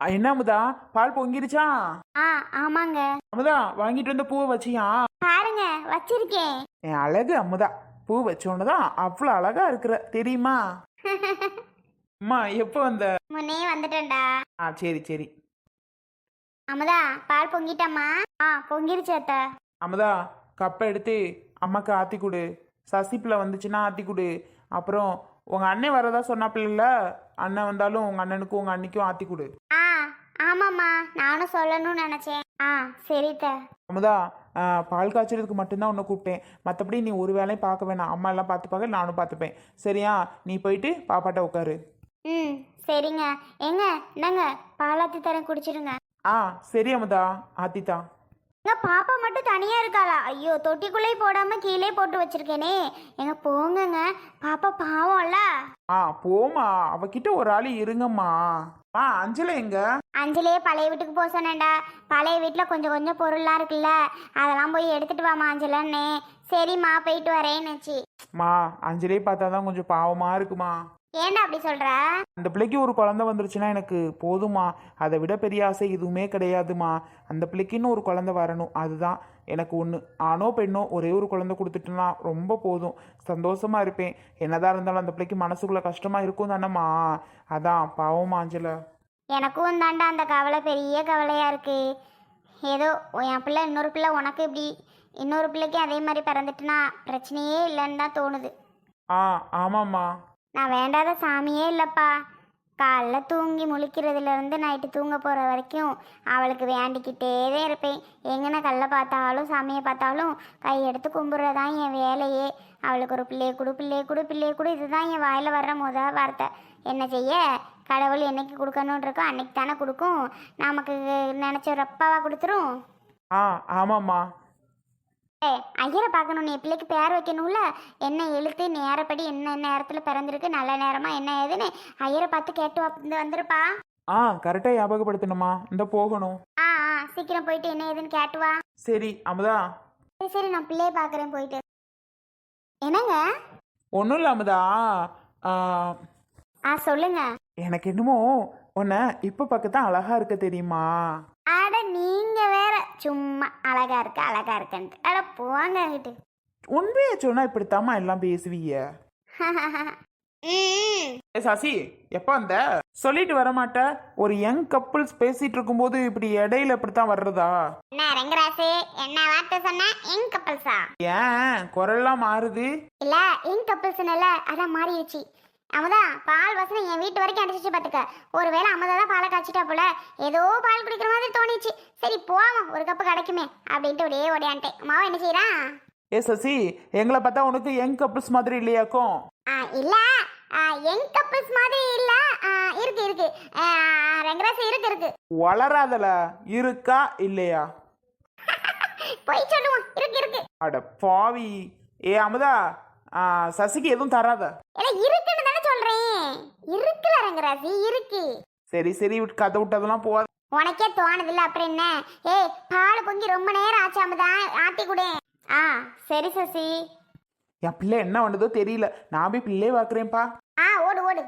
என்ன அமுதா? பால் பொங்கிருச்சா? ஆ ஆமாங்க. அமுதா வாங்கிட்டு வந்த பூவை வச்சியா? பாருங்க வச்சிருக்கேன் என் அழகு அமுதா. பூ வச்சோன்னு தான் அவ்வளோ அழகா இருக்கிற தெரியுமா? அம்மா எப்போ வந்த? முன்னே வந்துட்டேன்டா. ஆ சரி சரி. அமுதா பால் பொங்கிட்டம்மா? ஆ பொங்கிருச்சு அத்தை. அமுதா கப்பை எடுத்து அம்மாக்கு ஆத்தி கொடு சசிப்பிள்ளை வந்துச்சுன்னா ஆத்தி கொடு அப்புறம் உங்க அண்ணன் வரதா சொன்னாப்பில்ல அண்ணன் வந்தாலும் உங்க அண்ணனுக்கும் உங்க அண்ணிக்கும் ஆத்தி கொடு ஆ ஆமாம்மா நானும் சொல்லணும்னு நினச்சேன். ஆ சரி த அமுதா பால் காய்ச்சறதுக்கு மட்டும்தான் உன்னை கூப்பிட்டேன். மற்றபடி நீ ஒரு வேலையும் பார்க்க வேணாம். அம்மா எல்லாம் பார்த்துப்பாங்க நானும் பார்த்துப்பேன். சரியா? நீ போயிட்டு பாப்பாட்ட உட்காரு. ம் சரிங்க. எங்க என்னங்க? பாலாத்தி தரேன் குடிச்சிடுங்க ஆ சரி அமுதா. ஆத்தித்தா எங்க பாப்பா மட்டும் தனியா இருக்காளா? ஐயோ தொட்டிக்குள்ளே போடாம கீழே போட்டு வச்சிருக்கேனே. எங்க போங்கங்க. பாப்பா பாவம்ல. ஆ போமா அவகிட்ட ஒரு ஆள் இருங்கம்மா. ஆ அஞ்சலை எங்க? அஞ்சலியே பழைய வீட்டுக்கு போக சொன்னேன்டா. பழைய வீட்டில் கொஞ்சம் கொஞ்சம் பொருள்லாம் இருக்குல்ல அதெல்லாம் போய் எடுத்துட்டு வாமா அஞ்சலன்னே. சரிம்மா போயிட்டு வரேன்னுச்சு. மா அஞ்சலியை பார்த்தா தான் கொஞ்சம் பாவமா இருக்குமா? ஏன்டா அப்படி சொல்ற? அந்த பிள்ளைக்கு ஒரு குழந்தை வந்துருச்சுன்னா எனக்கு போதுமா அதை விட பெரிய ஆசை எதுவுமே கிடையாதுமா. அந்த பிள்ளைக்குன்னு ஒரு குழந்தை வரணும் அதுதான் எனக்கு ஒன்று ஆணோ பெண்ணோ ஒரே ஒரு குழந்தை கொடுத்துட்டுனா ரொம்ப போதும். சந்தோஷமா இருப்பேன். என்னதான் இருந்தாலும் அந்த பிள்ளைக்கு மனசுக்குள்ள கஷ்டமா இருக்கும் தானேம்மா. அதான் பாவமா அஞ்சலை. எனக்கும் தாண்டா அந்த கவலை பெரிய கவலையா இருக்கு. ஏதோ என் பிள்ளை இன்னொரு பிள்ளை உனக்கு இப்படி இன்னொரு பிள்ளைக்கு அதே மாதிரி பிறந்துட்டுனா பிரச்சனையே இல்லைன்னு தான் தோணுது. ஆ ஆமாம்மா. நான் வேண்டாத சாமியே இல்லைப்பா. காலைல தூங்கி முழிக்கிறதுலேருந்து நைட்டு தூங்க போகிற வரைக்கும் அவளுக்கு வேண்டிக்கிட்டே தான் இருப்பேன். எங்கன கல்லை பார்த்தாலும் சாமியை பார்த்தாலும் கை எடுத்து கும்பிட்றதான் என் வேலையே. அவளுக்கு ஒரு பிள்ளையை கொடு பிள்ளையை கொடு பிள்ளையை கொடு இதுதான் என் வாயில் வர்ற முத வார்த்தை. என்ன செய்ய? கடவுள் என்னைக்கு கொடுக்கணுன்னு இருக்கோ அன்னைக்கு தானே கொடுக்கும். நமக்கு நினச்ச ரப்பாவா கொடுத்துரும். ஆ ஆமாம்மா. ஏ ஐயரை பார்க்கணும். நீ பிள்ளைக்கு பேர் வைக்கணும்ல? என்ன எழுத்து நேரப்படி என்ன நேரத்தில் பிறந்திருக்கு நல்ல நேரமா என்ன ஏதுன்னு ஐயரை பார்த்து கேட்டு வந்து வந்துருப்பா. ஆ கரெக்டாக ஞாபகப்படுத்தணுமா இந்த போகணும். ஆ ஆ சீக்கிரம் போயிட்டு என்ன ஏதுன்னு கேட்டு வா. சரி அமுதா. சரி சரி நான் பிள்ளைய பார்க்குறேன் போயிட்டு. என்னங்க? ஒன்றும் இல்லை அமுதா. ஆ, ஆ சொல்லுங்க. எனக்கு என்னமோ உன்னை இப்போ பார்க்க தான் அழகா இருக்க தெரியுமா? அட நீங்க வேற சும்மா அழகா இருக்கு அழகா இருக்கன்ட்டு. அட போங்க அங்கிட்டு உண்மையை சொன்னா இப்படித்தாம்மா எல்லாம் பேசுவீங்க? ஏ சசி எப்போ வந்த? சொல்லிட்டு வர மாட்ட ஒரு யங் கப்புள்ஸ் பேசிட்டு இருக்கும்போது இப்படி இடையில இப்படித்தான் வர்றதா? என்ன ரங்கராசு என்ன வார்த்தை சொன்ன? எங் கப்பல்ஸா ஏன் குரல்லாம் மாறுது. இல்ல எங் கப்பல்ஸ்னால அதான் மாறிடுச்சு அமுதா பால் வாசனை என் வீட்டு வரைக்கும் அடிச்சிச்சு பாத்துக்க. ஒருவேளை அமுதா தான் பாலை காய்ச்சிட்டா போல. ஏதோ பால் குடிக்கிற மாதிரி தோணிச்சு. சரி போவோம். ஒரு கப்பு கிடைக்குமே அப்படின்ட்டு அப்படியே ஓடியான்ட்டேன். மாவன் என்ன செய்யறான் ஏ சசி எங்களை பார்த்தா உனக்கு யங் கப்புள்ஸ் மாதிரி இல்லையாக்கும் இல்ல. ஆ, எங் கப்பல்ஸ் மாதிரி இல்ல. இருக்கு இருக்கு. ஆ, ரங்கராசு இருக்கு இருக்கு. வளராதல இருக்கா இல்லையா? போய் சொல்லுவோம். இருக்கு இருக்கு. அட பாவி. ஏ அமுதா சசிக்கு எதுவும் தராத? இல்ல இருக்குன்னு சொல்றேன். இருக்குல்ல ரங்கராசி இருக்கு. சரி சரி விட்டு கதை விட்டதெல்லாம் போகாத. உனக்கே தோணுதில்ல அப்புறம் என்ன? ஏய் பால் பொங்கி ரொம்ப நேரம் ஆச்சு அமுதா ஆத்தி கொடு. ஆ சரி சசி. என் பிள்ளை என்ன பண்ணுதோ தெரியல. நான் போய் பிள்ளையே பார்க்குறேன்ப்பா. ஆ ஓடு ஓடு.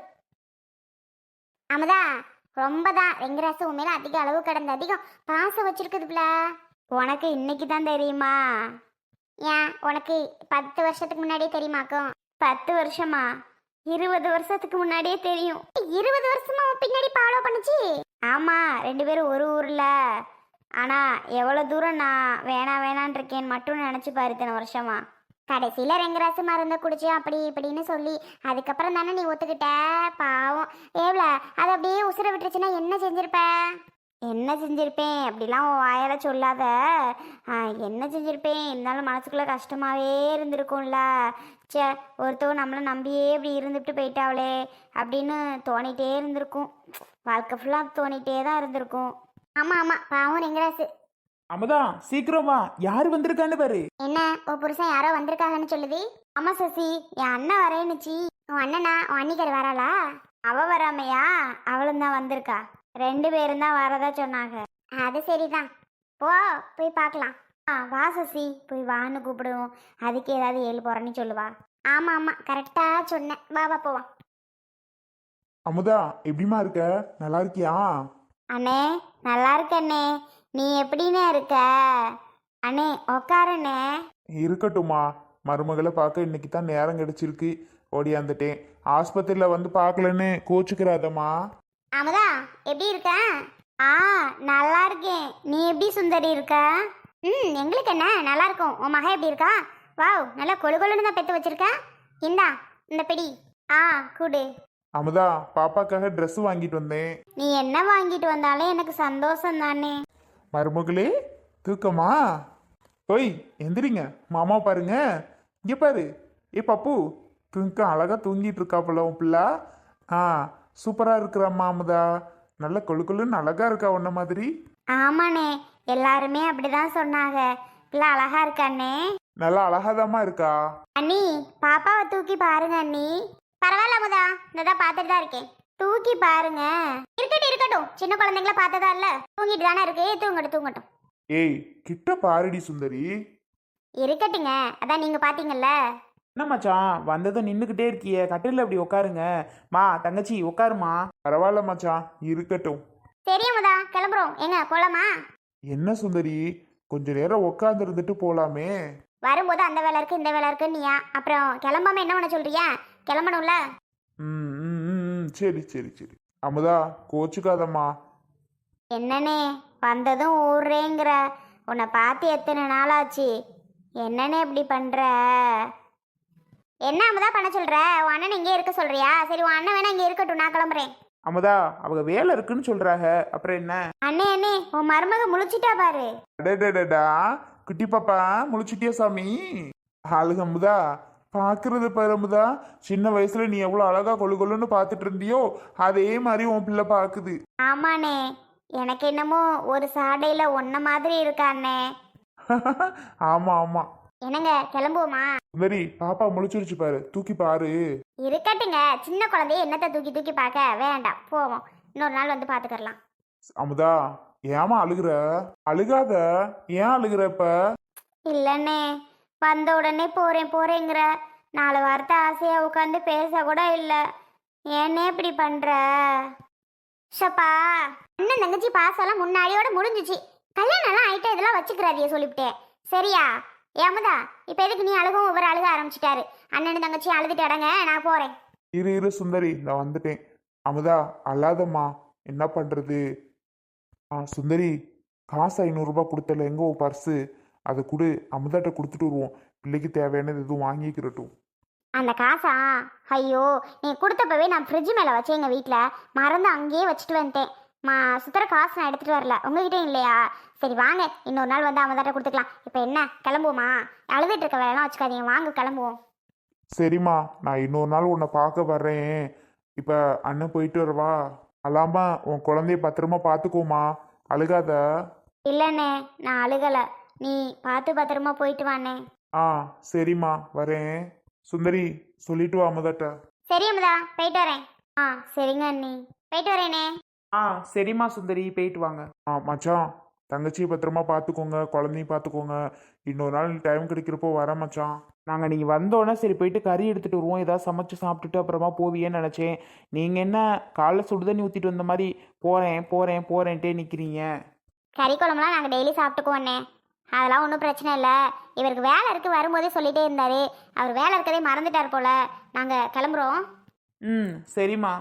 அமுதா ரொம்ப தான் ரெங்கராசு உண்மையில அதிக அளவு கடந்த அதிகம் பாசம் வச்சிருக்குதுப்ல உனக்கு இன்னைக்கு தான் தெரியுமா? ஏன் உனக்கு பத்து வருஷத்துக்கு முன்னாடியே தெரியுமாக்கும்? பத்து வருஷமா? இருபது வருஷத்துக்கு முன்னாடியே தெரியும். இருபது வருஷமா உன் பின்னாடி ஃபாலோ பண்ணுச்சு? ஆமா ரெண்டு பேரும் ஒரு ஊர்ல. ஆனா எவ்வளவு தூரம் நான் வேணா வேணான் இருக்கேன்னு மட்டும் நினைச்சு பாரு இத்தனை வருஷமா. கடைசியில ரெங்கராசு மருந்த குடிச்சு அப்படி இப்படின்னு சொல்லி அதுக்கப்புறம் தானே நீ ஒத்துக்கிட்ட? பாவம். ஏவ்ல அது அப்படியே உசுர விட்டுருச்சுன்னா என்ன செஞ்சிருப்ப? என்ன செஞ்சிருப்பேன்? அப்படிலாம் உன் வாயால சொல்லாத. என்ன செஞ்சிருப்பேன்? இருந்தாலும் மனசுக்குள்ள கஷ்டமாவே இருந்திருக்கும்ல. ச்சே ஒருத்தவங்க நம்மளை நம்பியே இப்படி இருந்துட்டு போயிட்டாவளே அப்படின்னு தோணிட்டே இருந்திருக்கும். வாழ்க்கை ஃபுல்லாக தோணிட்டே தான் இருந்திருக்கும். ஆமாம் ஆமாம் பாவம் ரெங்கராசு. அமுதா சீக்கிரமா யாரு வந்திருக்கான்னு பாரு. என்ன உன் புருஷன் யாரோ வந்திருக்காங்கன்னு சொல்லுது? ஆமா சசி. என் அண்ணன் வரேன்னுச்சி உன் அண்ணனா உன் அண்ணிக்கர் வராளா? அவ வராமையா? அவளும் தான் வந்திருக்கா. ரெண்டு பேரும் தான் வரதா சொன்னாங்க. அது சரிதான். போ போய் பார்க்கலாம். ஆ வா சசி. போய் வான்னு கூப்பிடுவோம். அதுக்கு ஏதாவது ஏழு போறேன்னு சொல்லுவா. ஆமா ஆமா. கரெக்டா சொன்னேன். வா வா போவான் அமுதா எப்படிமா இருக்க? நல்லா இருக்கியா? அண்ணே நல்லா இருக்க அண்ணே நீ எப்படிண்ணே இருக்க? அண்ணே உக்காரண்ணே. இருக்கட்டும்மா. மருமகளை பார்க்க இன்னைக்கு தான் நேரம் கிடைச்சிருக்கு. ஓடியாந்துட்டேன். ஆஸ்பத்திரியில் வந்து பார்க்கலன்னு கோச்சுக்கிறாதம்மா. அமுதா எப்படி இருக்க? ஆ நல்லா இருக்கேன். நீ எப்படி சுந்தரி இருக்க? ம் எங்களுக்கு என்ன? நல்லா இருக்கும் உன் மகன் எப்படி இருக்கா? வாவ் நல்லா கொழு கொழுன்னு தான் பெத்து வச்சிருக்க. இந்தா இந்த பிடி. ஆ குடு. அமுதா பாப்பாக்காக Dress வாங்கிட்டு வந்தேன். நீ என்ன வாங்கிட்டு வந்தாலும் எனக்கு சந்தோஷம் தானே. மருமகளே தூக்கமா? ஓய் எந்திரிங்க. மாமா பாருங்க. இங்கே பாரு. ஏ பப்பு தூக்கம் அழகா தூங்கிட்டு இருக்காப்புல உன் பிள்ளை. ஆ சூப்பராக இருக்கிறாம்மா அமுதா. நல்ல கொழு கொழுன்னு அழகா இருக்கா உன்ன மாதிரி. ஆமாண்ணே. எல்லாருமே அப்படிதான் சொன்னாங்க. பிள்ளை அழகா இருக்காண்ணே நல்லா அழகாதாம்மா இருக்கா? அண்ணி பாப்பாவை தூக்கி பாருங்க அண்ணி. பரவாயில்ல அமுதா இந்த தான் பார்த்துட்டு தான் இருக்கேன். தூக்கி பாருங்க. இருக்கட்டும் இருக்கட்டும். சின்ன குழந்தைங்கள பார்த்ததா இல்ல. தூங்கிட்டு தானே இருக்கு. தூங்கட்டும் தூங்கட்டும். ஏய் கிட்ட பாருடி சுந்தரி. இருக்கட்டுங்க. அதான் நீங்க பாத்தீங்கல்ல என்ன மச்சான்? வந்ததும் நின்றுக்கிட்டே இருக்கியே. கட்டிலில் அப்படி உட்காருங்க மா தங்கச்சி உட்காருமா பரவாயில்ல மச்சான். இருக்கட்டும். சரி அமுதா கிளம்புறோம். எங்க போலாமா? என்ன சுந்தரி? கொஞ்ச நேரம் உட்கார்ந்து இருந்துட்டு போலாமே. வரும்போது அந்த வேலை இருக்கு இந்த வேலை இருக்கு நீயா அப்புறம் கிளம்பாம என்ன பண்ண சொல்றியா? கிளம்பணும்ல? ம் ம், ம் ம், சரி சரி சரி. அமுதா கோச்சுக்காதம்மா. என்னண்ணே? வந்ததும் ஊர்றேங்கிற. உன்னை பார்த்து எத்தனை நாள் ஆச்சு என்னண்ணே இப்படி பண்ற? என்ன அமுதா பண்ண சொல்ற? உன் அண்ணன் இங்கே இருக்க சொல்றியா? சரி உன் அண்ணன் வேணா இங்கே இருக்கட்டும். நான் கிளம்புறேன். அமுதா அவங்க வேலை இருக்குன்னு சொல்கிறாங்க அப்புறம் என்ன? அண்ணே அண்ணே உன் மருமக முழிச்சிட்டா பாரு. அடடடடா குட்டி பாப்பா முழிச்சிட்டியா சாமி? ஆளுங்க அமுதா பார்க்கறது பாரு அமுதா. சின்ன வயசுல நீ எவ்வளோ அழகா கொழு கொழுன்னு பார்த்துட்டு இருந்தியோ அதே மாதிரி உன் பிள்ளை பார்க்குது ஆமாண்ணே எனக்கு என்னமோ ஒரு சாடையில ஒன்ன மாதிரி இருக்கா அண்ணே. ஆமா ஆமா. என்னங்க கிளம்புவோமா? சுந்தரி பாப்பா முழிச்சிருச்சு பாரு. தூக்கி பாரு. இருக்கட்டுங்க. சின்ன குழந்தைய என்னத்தை தூக்கி தூக்கி பார்க்க வேண்டாம். போவோம். இன்னொரு நாள் வந்து பார்த்துக்கலாம் அமுதா ஏமா அழுகுற? அழுகாத. ஏன் அழுகுற இப்ப? இல்லைண்ணே. வந்த உடனே போறேன் போறேங்கிற. நாலு வார்த்தை ஆசையா உட்காந்து பேச கூட இல்லை. ஏன்னே இப்படி பண்ற? ஷப்பா அண்ணன் தங்கச்சி பாசெல்லாம் முன்னாடியோட முடிஞ்சிச்சு. கல்யாணம்லாம் ஆயிட்டு இதெல்லாம் வச்சுக்கிறாதிய சொல்லிவிட்டேன். சரியா? ஏமதா இப்போ எதுக்கு நீ அழுகும் ஒவ்வொரு அழுக ஆரம்பிச்சிட்டாரு? அண்ணன் தங்கச்சி அழுதுட்டு அடங்க நான் போறேன். இரு இரு சுந்தரி நான் வந்துட்டேன். அமுதா அழாதம்மா. என்ன பண்றது? ஆ சுந்தரி காசு ஐநூறுரூபா கொடுத்தல எங்க உன் பர்ஸு அதை கொடு அமுதாட்ட கொடுத்துட்டு வருவோம். பிள்ளைக்கு தேவையானது எதுவும் வாங்கிக்கிறட்டும். அந்த காசா? ஐயோ நீ கொடுத்தப்பவே நான் ஃப்ரிட்ஜ் மேலே வச்சேன் எங்கள் வீட்டில் மறந்து அங்கேயே வச்சுட்டு வந்துட்டேன். மா சுத்தர காசு நான் எடுத்துகிட்டு வரல. உங்ககிட்ட இல்லையா? சரி வாங்க. இன்னொரு நாள் வந்து அவதாட்ட கொடுத்துக்கலாம். இப்போ என்ன? கிளம்புவோமா? அழுதுட்டு இருக்க வேலைலாம் வச்சுக்காதீங்க. வாங்க கிளம்புவோம். சரிம்மா. நான் இன்னொரு நாள் உன்னை பார்க்க வர்றேன். இப்போ அண்ணன் போயிட்டு வரவா? அல்லாம உன் குழந்தைய பத்திரமா பார்த்துக்கோமா அழுகாத. இல்லைண்ணே நான் அழுகலை. நீ பார்த்து பத்திரமா போயிட்டு வாண்ணே. ஆ சரிம்மா. வரேன். சுந்தரி சொல்லிட்டு வா அமுதாட்ட. சரி அமுதா. போயிட்டு வரேன். ஆ சரிங்க அண்ணி. போயிட்டு வரேனே. ஆ சரிம்மா சுந்தரி போயிட்டு வாங்க. ஆ மச்சான் தங்கச்சியை பத்திரமா பார்த்துக்கோங்க குழந்தையும் பார்த்துக்கோங்க இன்னொரு நாள் டைம் கிடைக்கிறப்போ வரேன் மச்சான். நாங்கள் நீங்கள் வந்தோடனே சரி போயிட்டு கறி எடுத்துகிட்டு வருவோம். ஏதாவது சமைச்சு சாப்பிட்டுட்டு அப்புறமா போவியேன்னு நினச்சேன். நீங்கள் என்ன காலைல சுடுதண்ணி ஊற்றிட்டு வந்த மாதிரி போகிறேன் போகிறேன் போகிறேன்ட்டே நிற்கிறீங்க கறி குழம்புலாம் நாங்கள் டெய்லி சாப்பிட்டுக்குவோண்ணே அதெல்லாம் ஒன்றும் பிரச்சனை இல்லை. இவருக்கு வேலை இருக்குது வரும்போதே சொல்லிட்டே இருந்தார். அவர் வேலை இருக்கதே மறந்துட்டார் போல. நாங்கள் கிளம்புறோம். ம் சரிம்மா.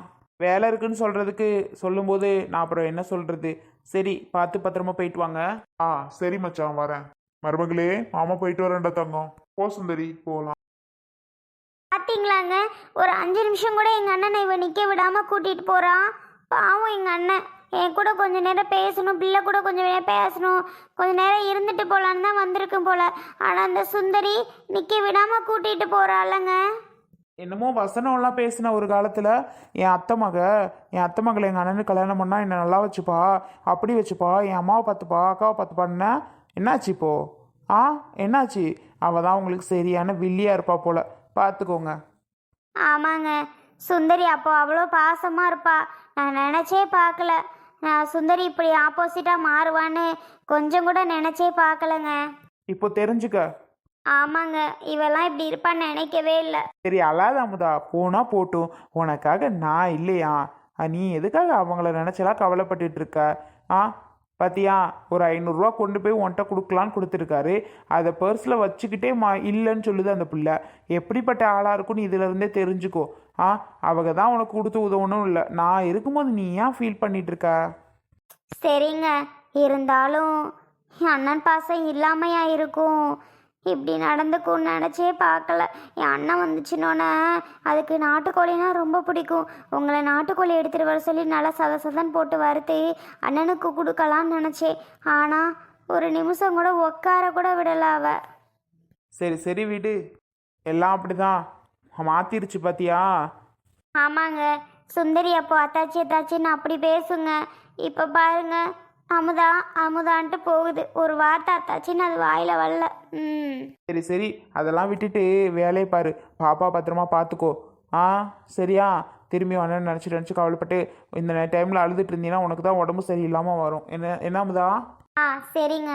வேலை இருக்குன்னு சொல்கிறதுக்கு சொல்லும்போது நான் அப்புறம் என்ன சொல்கிறது சரி பார்த்து பத்திரமா போயிட்டு வாங்க. ஆ சரி மச்சான் வரேன். மருமகளே மாமா போயிட்டு வரேன்டா தங்கம். போ சுந்தரி போகலாம் பார்த்தீங்களாங்க ஒரு அஞ்சு நிமிஷம் கூட எங்கள் அண்ணனை இவன் நிற்க விடாமல் கூட்டிகிட்டு போகிறான் பாவம் எங்கள் அண்ணன். என் கூட கொஞ்ச நேரம் பேசணும் பிள்ளை கூட கொஞ்சம் நேரம் பேசணும். கொஞ்ச நேரம் இருந்துட்டு போகலான்னு தான் வந்திருக்கும் போல. ஆனால் அந்த சுந்தரி நிற்க விடாமல் கூட்டிகிட்டு போகிறாள்லங்க என்னமோ வசனம்லாம் பேசின ஒரு காலத்தில் என் அத்தை மக என் அத்தை மகளை எங்கள் அண்ணனுக்கு கல்யாணம் பண்ணால் என்னை நல்லா வச்சுப்பா அப்படி வச்சுப்பா என் அம்மாவை பார்த்துப்பா அக்காவை பார்த்துப்பான்னா என்னாச்சு இப்போ? ஆ என்னாச்சு? அவள் தான் உங்களுக்கு சரியான வில்லியாக இருப்பா போல. பார்த்துக்கோங்க ஆமாங்க. சுந்தரி அப்போ அவ்வளோ பாசமாக இருப்பா. நான் நினச்சே பார்க்கல. நான் சுந்தரி இப்படி ஆப்போசிட்டாக மாறுவான்னு கொஞ்சம் கூட நினச்சே பார்க்கலங்க. இப்போ தெரிஞ்சுக்க. ஆமாங்க இவெல்லாம் இப்படி இருப்பான்னு நினைக்கவே இல்லை. சரி அழாத அமுதா. போனா போட்டும். உனக்காக நான் இல்லையா? நீ எதுக்காக அவங்கள நினச்சலாம் கவலைப்பட்டுட்டு இருக்க? ஆ பாத்தியா? ஒரு ஐநூறுரூவா கொண்டு போய் உன்கிட்ட கொடுக்கலான்னு கொடுத்துருக்காரு. அதை பர்ஸில் வச்சுக்கிட்டே மா இல்லைன்னு சொல்லுது அந்த பிள்ளை. எப்படிப்பட்ட ஆளாக இருக்குன்னு இதுலேருந்தே தெரிஞ்சுக்கோ. ஆ அவங்க தான் உனக்கு கொடுத்து உதவணும் இல்லை. நான் இருக்கும்போது நீ ஏன் ஃபீல் பண்ணிட்டு இருக்க? சரிங்க. இருந்தாலும் அண்ணன் பாசம் இல்லாமையா இருக்கும். இப்படி நடந்துக்கும்னு நினச்சே பார்க்கல. என் அண்ணன் வந்துச்சுன்னொன்னே அதுக்கு நாட்டுக்கோழினா ரொம்ப பிடிக்கும். உங்களை நாட்டுக்கோழி எடுத்துகிட்டு வர சொல்லி நல்லா சத சதன் போட்டு வறுத்து அண்ணனுக்கு கொடுக்கலான்னு நினச்சேன். ஆனால் ஒரு நிமிஷம் கூட உட்கார கூட விடல அவ. சரி சரி விடு. எல்லாம் அப்படிதான். மாத்திருச்சு பாத்தியா? ஆமாங்க. சுந்தரி அப்போ அத்தாச்சி அத்தாச்சின்னு அப்படி பேசுங்க. இப்போ பாருங்க. அமுதா அமுதான்ட்டு போகுது. ஒரு வார்த்தை அத்தாச்சின்னு அது வாயில் வரல. ம். சரி சரி. அதெல்லாம் விட்டுட்டு வேலையை பாரு. பாப்பா பத்திரமா பார்த்துக்கோ ஆ சரியா? திரும்பி வரணும்னு நினச்சி நினச்சி கவலைப்பட்டு இந்த டைமில் அழுதுட்டு இருந்தீங்கன்னா உனக்கு தான் உடம்பு சரியில்லாமல் வரும். என்ன என்னமுதா ஆ சரிங்க.